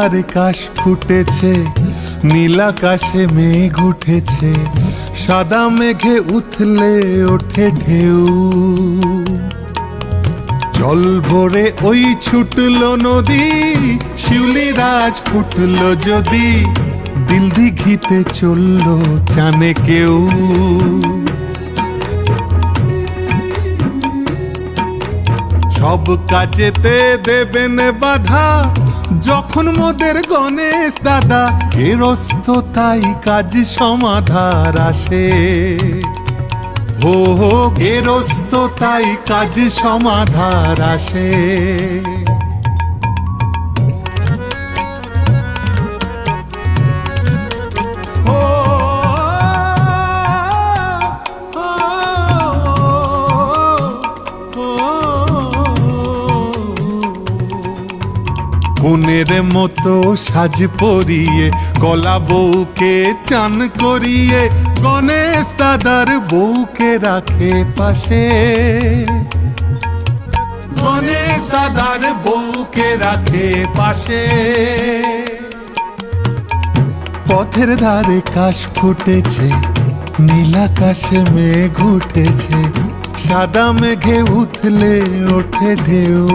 ধারে কাশ ফুটেছে নীলাকাশে মেঘ উঠেছে, সাদা মেঘে উথলে ওঠে ঢেউ। জল ভরে ওই ছুটল নদী, শিউলি রাজ ফুটল যদি, দিল দিঘিতে চলল জানে কেউ। সব কাজেতে দেবেন বাধা যখন মোদের গণেশ দাদা গেরস্ত তাই কাজ সমাধার আসে। হো হো গেরস্ত তাই কাজ সমাধার আসে। কোনের মতো সাজ পরিয়ে, গলা বউকে চান করিয়ে, গণেশ দাদার বউকে রাখে পাশে। গণেশ দাদার বউকে রাখে পাশে। পথের ধারে কাশ ফুটেছে নীলাকাশে মেঘ উঠেছে, সাদা মেঘে উঠলে ওঠে ঢেউ।